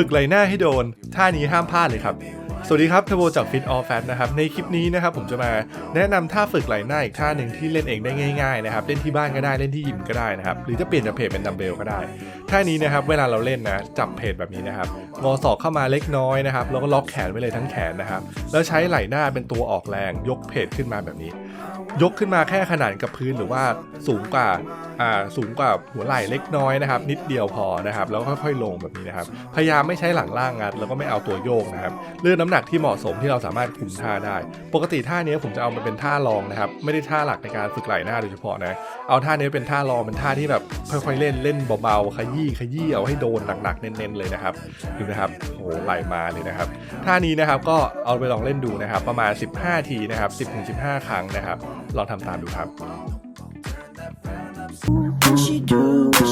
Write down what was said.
ฝึกไหลหน้าให้โดน ท่านี้ห้ามพลาดเลยครับ สวัสดีครับเทโบจาก Fit All Fat นะครับ ในคลิปนี้นะครับผมจะมาแนะนำท่าฝึกไหล่หน้าอีกท่าหนึ่งที่เล่นเองได้ง่ายๆนะครับ เล่นที่บ้านก็ได้ เล่นที่ยิมก็ได้นะครับ หรือจะเปลี่ยนจากเพจเป็นดัมเบลก็ได้ ท่านี้นะครับ เวลาเราเล่นนะ จับเพจแบบนี้นะครับ งอศอกเข้ามาเล็กน้อยนะครับ แล้วก็ล็อกแขนไว้เลยทั้งแขนนะครับ แล้วใช้ไหล่หน้าเป็นตัวออกแรง ยกเพจขึ้นมาแบบนี้ ยกขึ้นมาแค่ขนาดกับพื้นหรือว่าสูงกว่าอ่าสูงกว่าหัวไหล่เล็กน้อยนะครับ นิดเดียวพอนะครับ แล้วค่อยๆ ลงแบบนี้นะครับ พยายามไม่ใช้หลังล่างงัด แล้วก็ไม่เอาตัวโยกนะครับ เลือกน้ำหนักที่เหมาะสมที่เราสามารถคุมท่าได้ ปกติท่านี้ผมจะเอามาเป็นท่ารองนะครับ ไม่ได้ท่าหลักในการฝึกไหล่หน้าโดยเฉพาะนะ เอาท่านี้เป็นท่ารองเป็นท่าที่แบบค่อยๆเล่นเล่นเบาๆขยี้ขยี้เอาให้โดนหนักๆเน้นๆเลยนะครับดูนะครับโหไหลมาเลยนะครับท่านี้นะครับก็เอาไปลองเล่นดูนะครับ ประมาณ 15 ทีนะครับ 10-15 ครั้งนะครับ ลองทำตามดูครับ What she do? What